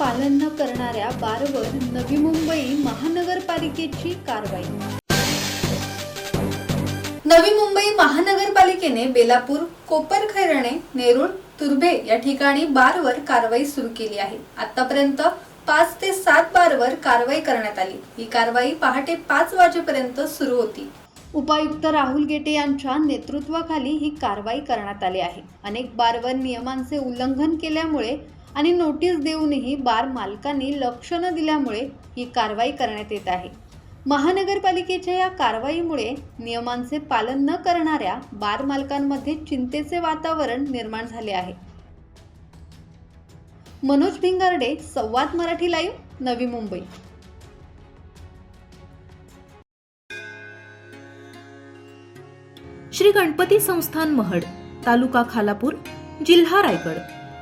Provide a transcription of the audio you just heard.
पालन न करणाऱ्या बारवर नवी मुंबई महानगरपालिकेची कारवाई. नवी मुंबई महानगरपालिकेने बेलापूर कोपरखैरणे नेरुळ तुर्भे या ठिकाणी बारवर कारवाई सुरू केली आहे. आतापर्यंत पाच ते सात बारवर कारवाई करण्यात आली. ही कारवाई पहाटे पाच वाजेपर्यंत सुरू होती. उपायुक्त राहुल गेटे यांच्या नेतृत्वाखाली ही कारवाई करण्यात आली आहे. अनेक बारवर नियमांचे उल्लंघन केल्यामुळे आणि नोटीस देऊनही बार मालकांनी लक्ष न दिल्यामुळे ही कारवाई करण्यात येत आहे. महानगरपालिकेच्या या कारवाईमुळे नियमांचे पालन न करणाऱ्या बार मालकांमध्ये चिंतेचे वातावरण निर्माण झाले आहे. मनोज भिंगारडे संवाद मराठी लाईव्ह नवी मुंबई. श्री गणपती संस्थान महड तालुका खालापूर जिल्हा रायगड.